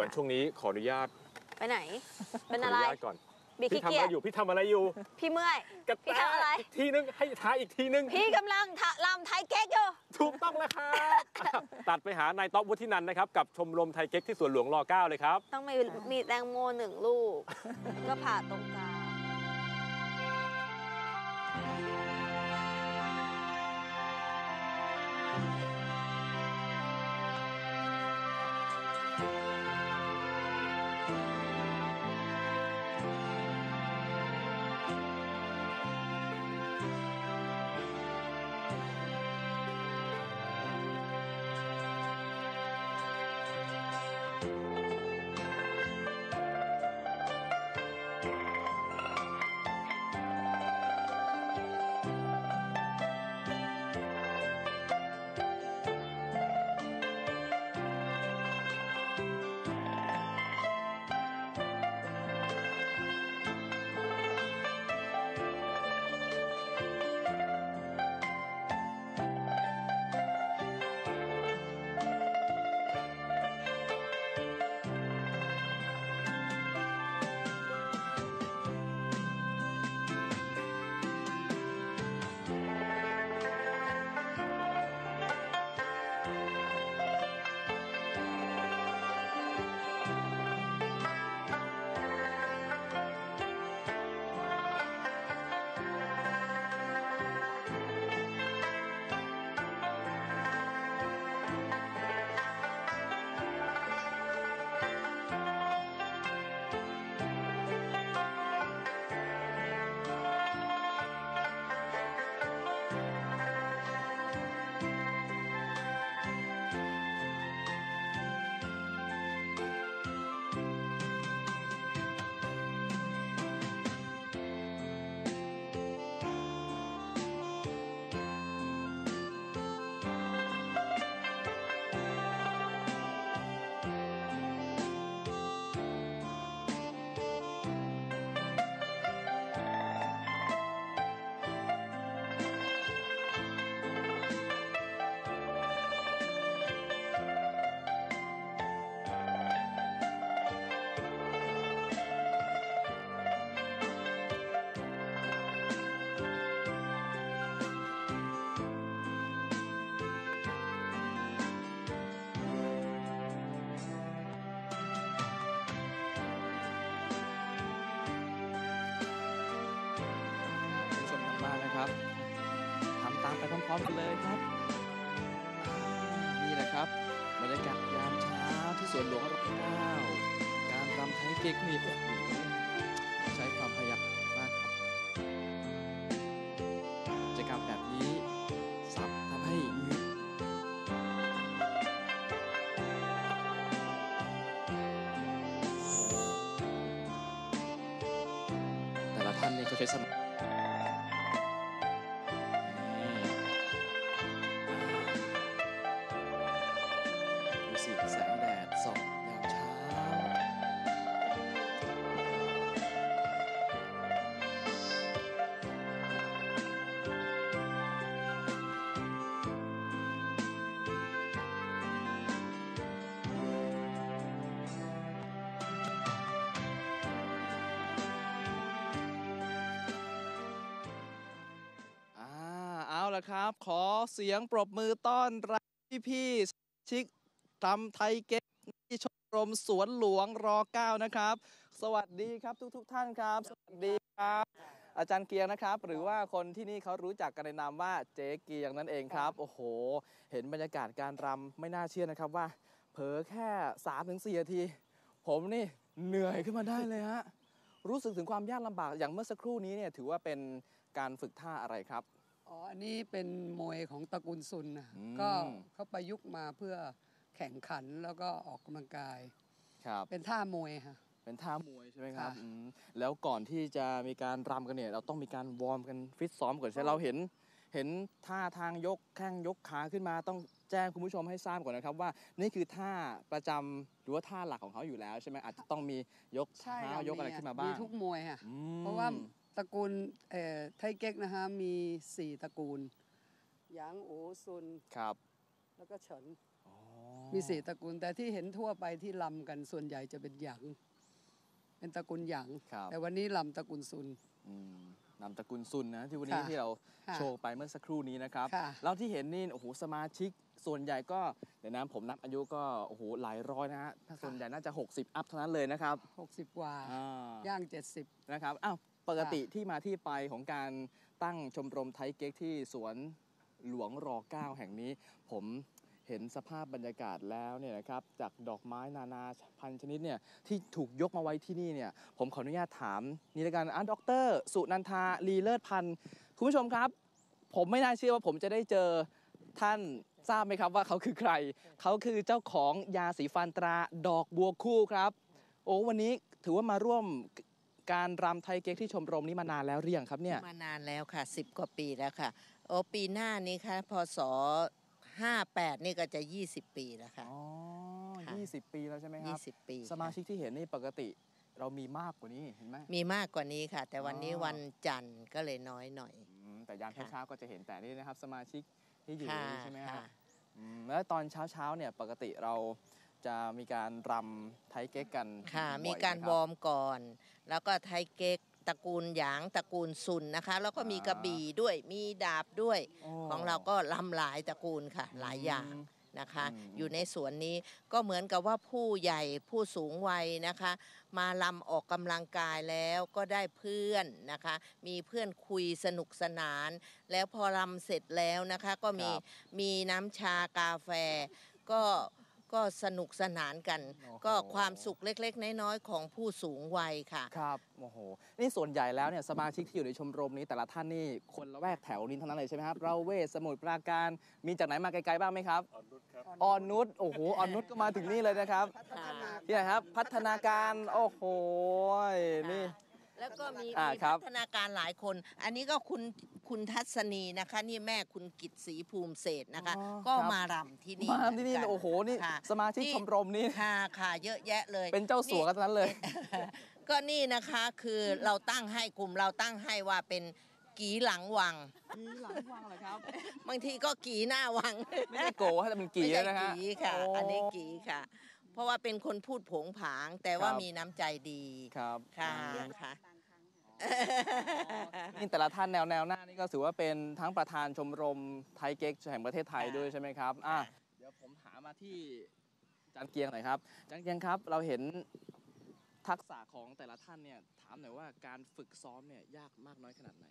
ส่วนช่วงนี้ขออนุญาตไปไหน เป็นขออะอไรนุญาตก่อนบีพี่ขี้ทำอะเกียไรจอยู่พี่ทำอะไรอยู่พี่เมื่อย กระแตพี่ทำอะไรอีกทีนึงให้ท้ายอีกทีนึงพี่กำลังทะลำไทยเก๊กอยู่ ถูกต้องแล้วครับตัดไปหานายต๊อบวุฒินันท์นะครับกับชมรมไทยเก๊กที่สวนหลวงร9เลยครับต้องมีมีแตงโมหนึ่งลูก ก็ผ่าตรงกลางามไปพร้อมๆกันเลยครับ นี่แหละครับบรรยากาศยามเช้าที่สวนหลวงรัชกาลการรำไทยเก๊กนี่โอ้โหใช้ความพยายามมากครับกิจกรรมแบบนี้สับทำให้แต่ละท่านนี่ก็ใช้สมอง ละครับ ขอเสียงปรบมือต้อนรับพี่ๆสมาชิกตำไทยเก๊กที่ชมรมสวนหลวงรอ9นะครับ สวัสดีครับทุกๆทท่านครับ สวัสดีครับ อาจารย์เกียงนะครับ หรือว่าคนที่นี่เขารู้จักกันในนามว่าเจ๊เกียงนั่นเองครับ โอ้โห เห็นบรรยากาศการรำไม่น่าเชื่อนะครับว่า เผลอแค่3-4ถึงนาที ผมนี่เหนื่อยขึ้นมาได้เลยฮะรู้สึกถึงความยากลำบากอย่างเมื่อสักครู่นี้เนี่ยถือว่าเป็นการฝึกท่าอะไรครับ อ๋อ อันนี้เป็นมวยของตระกูลซุนนะอืมก็เขาประยุกต์มาเพื่อแข่งขันแล้วก็ออกกำลังกาย ครับ เป็นท่ามวยค่ะ เป็นท่ามวยใช่ไหมครับค่ะอืมแล้วก่อนที่จะมีการรำกันเนี่ย เราต้องมีการวอร์มกันฟิตซ้อมก่อนใช่ไหมเราเห็น เห็นท่าทางยกแข้งยกขาขึ้นมาต้องแจ้งคุณผู้ชมให้ทราบก่อนนะครับว่านี่คือท่าประจำหรือว่าท่าหลักของเขาอยู่แล้วใช่ไหมอาจจะต้องมียกใช่เท้าค่ะยกอะไรมีขึ้นมาบ้างมีทุกมวยค่ะอืมเพราะว่า ตระกูลเอ่อไทเก๊กนะฮะมีสี่ตระกูลหยางโอซุนครับ แล้วก็เฉินอ๋อมีสี่ตระกูล แต่ที่เห็นทั่วไปที่ลำกันส่วนใหญ่จะเป็นหยางเป็นตระกูลหยางครับแต่วันนี้ลำตระกูลซุนอืมนำตระกูลซุนนะที่วันนี้ค่ะที่เราค่ะโชว์ไปเมื่อสักครู่นี้นะครับค่ะแล้วที่เห็นนี่โอ้โหสมาชิกส่วนใหญ่ก็เดี๋ยวนะผมนับอายุก็โอ้โหหลายร้อยนะฮะถ้าส่วนใหญ่น่าจะ 60 อัพเท่านั้นเลยนะครับ 60 กว่าอ่าย่าง 70 นะครับอ้าว ปกติที่มาที่ไปของการตั้งชมรมไทยเก๊กที่สวนหลวงรอ9แห่งนี้ ผมเห็นสภาพบรรยากาศแล้วเนี่ยนะครับจากดอกไม้นานาพันชนิดเนี่ยที่ถูกยกมาไว้ที่นี่เนี่ยผมขออนุญาตถามนี่ละกันอะดร สุนันทาลีเลิศพันธ์คุณผู้ชมครับ ผมไม่น่าเชื่อว่าผมจะได้เจอท่านทราบไหมครับว่าเขาคือใคร เขาคือเจ้าของยาสีฟันตราดอกบัวคู่ครับ โอ้วันนี้ถือว่ามาร่วม การรำไทยเก๊กที่ชมรมนี้มานานแล้วหรือยังครับเนี่ยมานานแล้วค่ะสิบกว่าปีแล้วค่ะ โอ้ปีหน้านี้ค่ะพศห้าแปดนี่ก็จะ 20 ปีแล้วค่ะ อ๋อค่ะ20ปีแล้วใช่ไหมครับ 20 ปีสมาค่ะชิกที่เห็นนี่ปกติเรามีมากกว่านี้เห็นไหม มีมากกว่านี้ค่ะ แต่วันนี้อ๋อ วันจันทร์ก็เลยน้อยหน่อย อืมแต่ยามค่ะ เช้าๆก็จะเห็นแต่นี่นะครับ สมาชิกที่อยู่ค่ะนี่ใช่ไหมครัค่ะบอืมแล้วตอนเช้าๆเนี่ยปกติเรา จะมีการรำไทยเก๊กกันค่ะ บ่อยไหมีการควอร์มก่อน แล้วก็ไทยเก๊กตระกูลหยางตระกูลซุนนะคะ แล้วก็มีอ่ากระบี่ด้วยมีดาบด้วย โของเราก็ลำหลายตระกูลค่ะ หลายอย่างม นะคะ อืม อยู่ในสวนนี้ก็เหมือนกับว่าผู้ใหญ่ผู้สูงวัยนะคะ มาลำออกกำลังกายแล้วก็ได้เพื่อนนะคะ มีเพื่อนคุยสนุกสนาน แล้วพอลำเสร็จแล้วนะคะ ก็มีครับ มีน้ำชากาแฟ ก็ ก็สนุกสนานกัน โอ้โห ก็ความสุขเล็กๆ น้อยๆ ของผู้สูงวัยค่ะ ครับโอ้โหนี่ส่วนใหญ่แล้วเนี่ยสมาชิกที่อยู่ในชมรมนี้แต่ละท่านนี่คนละแวกแถวนี้ทั้งนั้นเลยใช่ไหมครับ เราเวศสมุทรปราการมีจากไหนมาไกลๆบ้างไหมครับ ออนนุชโอ้โหออนนุชก็มาถึงนี่เลยนะครับ ที่ไหนครับ พัฒนาการ โอ้โหนี่ แล้วก็มีอ่ามีครับ พัฒนาการหลายคน อันนี้ก็คุณคุณทัศนีนะคะ นี่แม่คุณกิตศรีภูมิเศรษฐ์นะคะ อ๋อก็ครับ มารำที่นี่มาที่นี่เหกัโอ้โหนี่ค่ะสมาชิกชมรมนี่ค่ะค่ะเยอะแยะเลย เป็นเจ้าสัวกันทั้งนั้นเลย ก็นี่นะคะคือเราตั้งให้กลุ่มเราตั้งให้ว่าเป็นกีหลังวังหลังวังเลยครับ บางทีก็กีหน้าวังไม่ใช่โกฮะแต่เป็นกี่ไม่ใช่นะฮะกีค่ะ โอันนี้กีค่ะเพ ราะว่าเป็นคนพูดโผงผาง แต่ว่าครับมีน้ำใจดีครับค่ะอืมค่ะนี่แต่ละท่านแนวแนวหน้านี่ก็ถือว่าเป็นทั้งประธานชมรมไทยเก๊กแห่งประเทศไทยค่ะด้วยใช่ไหมครับอะเดี๋ยวผมถามมาที่อาจารย์เกียงหน่อยครับอาจารย์เกียงครับเราเห็นทักษะของแต่ละท่านเนี่ยถามหน่อยว่าการฝึกซ้อมเนี่ยยากมากน้อยขนาดไหน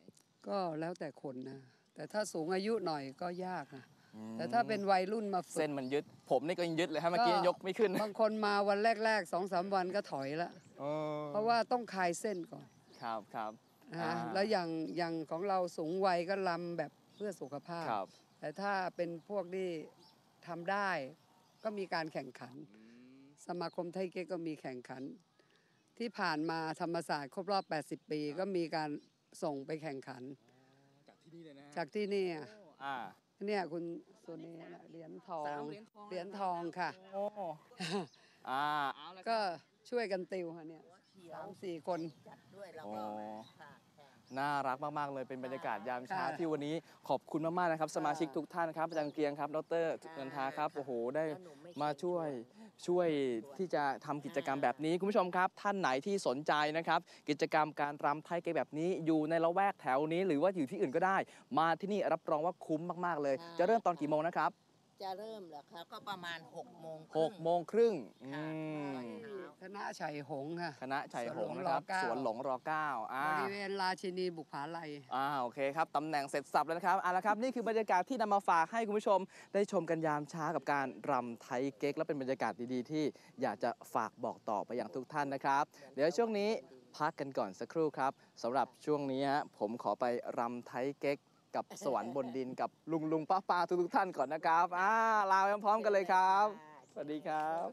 ก็แล้วแต่คนนะแต่ถ้าสูงอายุหน่อยก็ยากนะ แต่ถ้าเป็นวัยรุ่นมาฝึเส้กนมันยึด ผมนี่ก็ยังยึดเลยฮะเมื่อกี้ก็ยกไม่ขึ้น บางคนมาวันแรกๆสองสามวันก็ถอยละออเพราะว่าต้องคลายเส้นก่อน ครับครับนะอ่าฮะแล้วอย่างอย่างของเราสูงวัยก็ลำแบบเพื่อสุขภาพครับแต่ถ้าเป็นพวกที่ทำได้ก็มีการแข่งขัน สมาคมไทยเก๊กก็มีแข่งขัน ที่ผ่านมาธรรมศาสตร์ครบรอบ 80 ปี ก็มีการส่งไปแข่งขัน จากที่นี่เลยนะฮะจากที่นี่อะโอ้อ่า เนี่ยคุณสุนีนะเหรียญทองสามเหรียญทอง เหรียญทองค่ะ โอ้อ่า เอาละครับ ก็ช่วยกันติวค่ะเนี่ยสามสี่คน จัดด้วยแล้วโอ้ก็ค่ะค่ะ น่ารักมาก ๆ เลยเป็นบรรยากาศยามเช้าค่ะที่วันนี้ขอบคุณมาก ๆ นะครับ สมาชิกทุกท่านครับอาจารย์เกรียงครับดรนันทาครับโอ้โหได้แล้วหนูไม่มาช่วยช่วยที่จะทำกิจกรรมแบบนี้ คุณผู้ชมครับ ท่านไหนที่สนใจนะครับ กิจกรรมการรำไทยเก๊กแบบนี้อยู่ในละแวกแถวนี้ หรือว่าอยู่ที่อื่นก็ได้ มาที่นี่รับรองว่าคุ้มมาก ๆ เลย จะเริ่มตอนกี่โมงนะครับ จะเริ่มเหรอคะก็ประมาณ6โมงคหรึ่กงโมงครึ่งอืค่ะ มคณะชัยหงส์ค่ะ คณะชัยหงส์นะครับ สสววนนหหลลงงรอเก้าอ่า บริเวณราชินีบุกผาลัยอ่าโอเคครับตำแหน่งเสร็จสับแล้วนะครับเอาละครับนี่คือบรรยากาศที่นำมาฝากให้คุณผู้ชม ได้ชมกันยามเช้ากับการรำไทยเก๊ก และเป็นบรรยากาศดีๆ ที่อยากจะฝากบอกต่อไปอย่างทุกท่านนะครับ เดี๋ยวช่วงนี้พักกันก่อนสักครู่ครับสำหรับช่วงนี้ฮะผมขอไปรำไทยเก๊ก กับสวรรค์บนดินกับลุงลุงป้าป้าทุกๆท่านก่อนนะครับอ่าลาไปพร้อมๆกันเลยครับ สวัสดีครับ